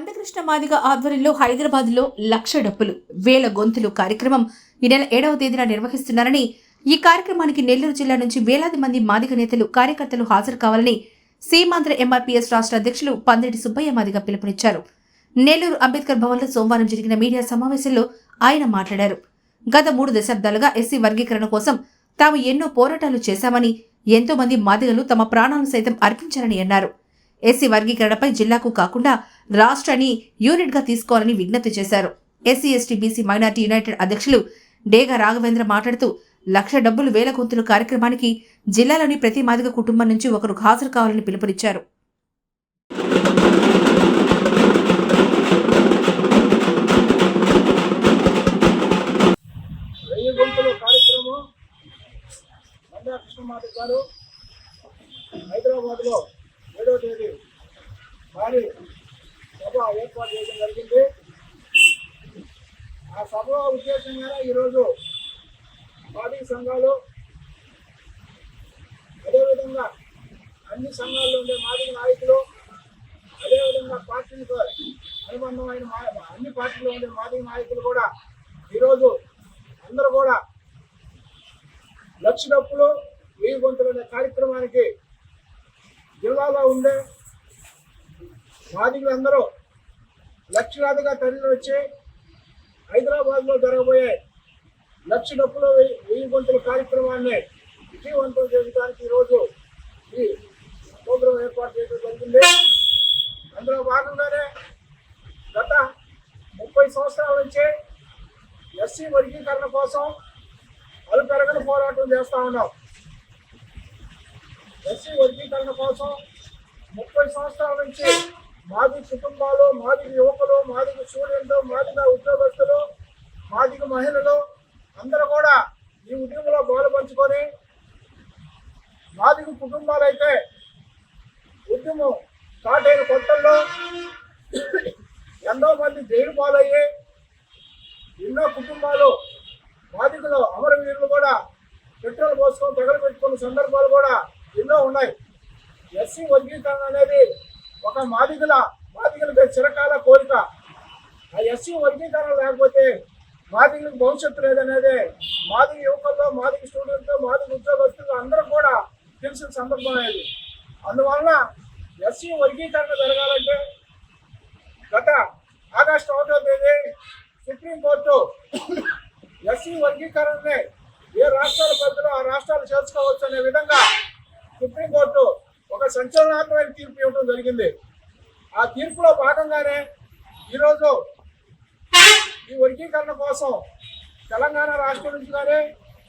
మందకృష్ణ మాదిగ ఆధ్వర్యంలో హైదరాబాద్లో లక్ష డప్పులు వేల గొంతులు కార్యక్రమం ఈ నెల ఏడవ తేదీన నిర్వహిస్తున్నారని ఈ కార్యక్రమానికి నెల్లూరు జిల్లా నుంచి వేలాది మంది మాదిగ నేతలు కార్యకర్తలు హాజరు కావాలని సీమాంధ్ర ఎంఆర్పీఎస్ రాష్ట్ర అధ్యక్షులు పందిరెడ్డి సుబ్బయ్య మాదిగ పిలుపునిచ్చారు. నెల్లూరు అంబేద్కర్ భవన్లో సోమవారం జరిగిన మీడియా సమావేశంలో ఆయన మాట్లాడారు. గత మూడు దశాబ్దాలుగా ఎస్సీ వర్గీకరణ కోసం తాము ఎన్నో పోరాటాలు చేశామని ఎంతో మంది మాదిగలు తమ ప్రాణాలను సైతం అర్పించారని అన్నారు. ఎస్సీ వర్గీకరణపై జిల్లాకు కాకుండా రాష్ట్రాన్ని యూనిట్గా తీసుకోవాలని విజ్ఞప్తి చేశారు. SC ST BC minority united అధ్యక్షులు డేగా రాఘవేంద్ర మాట్లాడుతూ లక్ష డబ్బులు వేల గొంతులు కార్యక్రమానికి జిల్లాలోని ప్రతి మాదిక కుటుంబం నుంచి ఒకరు హాజరు కావాలని పిలుపునిచ్చారు. హైదరాబాద్లో ఏడో తేదీ భారీ సభ ఏర్పాటు చేయడం జరిగింది. ఆ సభ ఉద్దేశంగా ఈరోజు పార్టీ సంఘాలు అదేవిధంగా అన్ని సంఘాల్లో ఉండే మాదిరి నాయకులు అదేవిధంగా పార్టీలకు అనుబంధమైన అన్ని పార్టీలో ఉండే మాదిరి నాయకులు కూడా ఈరోజు అందరూ కూడా లక్ష డప్పులు వెయ్యి గొంతులు అనే కార్యక్రమానికి జిల్లాలో ఉండే మాదిగులందరూ లక్షలాదిగా తరలి వచ్చి హైదరాబాద్లో జరగబోయే లక్ష డప్పులు వెయ్యి వెయ్యి గొంతుల కార్యక్రమాన్ని విజయవంతం చేయడానికి ఈరోజు ఈ ప్రోగ్రాం ఏర్పాటు చేయడం జరిగింది. అందులో భాగంగానే గత ముప్పై సంవత్సరాల నుంచి ఎస్సీ వర్గీకరణ కోసం అలుపెరగని పోరాటం చేస్తూ ఉన్నాం. ఎస్సీ వర్గీకరణ కోసం ముప్పై సంవత్సరాల నుంచి మాది కుటుంబాలు మాదిగ యువకులు మాదిగ స్టూడెంట్లు మాదిగ ఉద్యోగస్తులు మాదిగ మహిళలు అందరూ కూడా ఈ ఉద్యమంలో పాలుపంచుకొని మాదిగ కుటుంబాలు అయితే ఉద్యమం స్టార్ట్ అయిన కొత్తల్లో ఎంతో మంది జైలు పాలయ్యి ఎన్నో కుటుంబాలు బాధితులు అమరవీరులు కూడా పెట్రోల్ పోసుకొని తగలబెట్టుకున్న సందర్భాలు కూడా ఎన్నో ఉన్నాయి. ఎస్సీ వర్గీకరణ అనేది ఒక మాదిగల మాదిగల చిరకాల కోరిక. ఆ ఎస్సీ వర్గీకరణ లేకపోతే మాదిగలకు భవిష్యత్తు లేదనేది మాదిగ యువకుల్లో మాదిగ స్టూడెంట్లు మాదిగ ఉద్యోగస్తులు అందరూ కూడా తెలిసిన సందర్భం అనేది. అందువలన ఎస్సీ వర్గీకరణ జరగాలంటే గత ఆగస్టు ఒకటో తేదీ సుప్రీంకోర్టు ఎస్సీ వర్గీకరణని ఏ రాష్ట్రాల పరిధిలో ఆ రాష్ట్రాలు చేర్చుకోవచ్చు అనే విధంగా హైకోర్టు ఒక సంచలనాత్మకమైన తీర్పు ఇవ్వడం జరిగింది. ఆ తీర్పులో భాగంగానే ఈరోజు ఈ వర్గీకరణ కోసం తెలంగాణ రాష్ట్రం నుంచి కానీ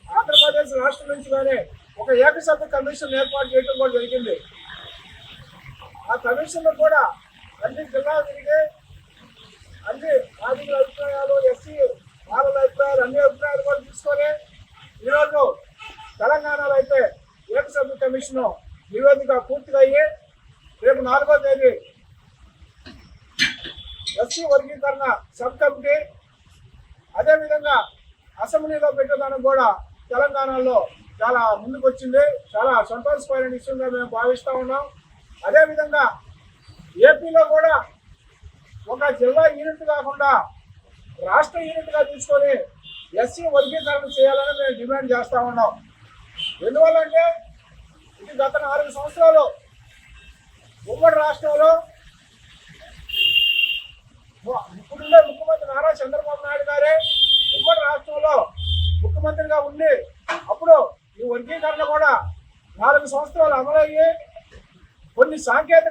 ఆంధ్రప్రదేశ్ రాష్ట్రం నుంచి కానీ ఒక ఏకసభ్య కమిషన్ ఏర్పాటు చేయడం కూడా జరిగింది. ఆ కమిషన్లో కూడా అన్ని జిల్లాలు తిరిగి అన్ని ఆదిల అభిప్రాయాలు ఎస్సీ వాళ్ళ అభిప్రాయాలు అన్ని అభిప్రాయాలు కూడా తీసుకొని ఈరోజు తెలంగాణలో అయితే ఏకసభ్య కమిషన్ నివేదిక పూర్తిగా అయ్యి రేపు నాలుగో తేదీ ఎస్సీ వర్గీకరణ సబ్ కమిటీ అదేవిధంగా అసెంబ్లీలో పెట్టడానికి కూడా తెలంగాణలో చాలా ముందుకొచ్చింది. చాలా సంతోషమైన విషయంగా మేము భావిస్తూ ఉన్నాం. అదేవిధంగా ఏపీలో కూడా ఒక జిల్లా యూనిట్ కాకుండా రాష్ట్ర యూనిట్గా తీసుకొని ఎస్సీ వర్గీకరణ చేయాలని మేము డిమాండ్ చేస్తూ ఉన్నాం. ఎందువల్లంటే ఇది గత నాలుగు సంవత్సరాలు ఉమ్మడి రాష్ట్రంలో ఇప్పుడున్న ముఖ్యమంత్రి నారా చంద్రబాబు నాయుడు గారే ఉమ్మడి రాష్ట్రంలో ముఖ్యమంత్రిగా ఉండి అప్పుడు ఈ వర్గీకరణ కూడా నాలుగు సంవత్సరాలు అమలయ్యి కొన్ని సాంకేతిక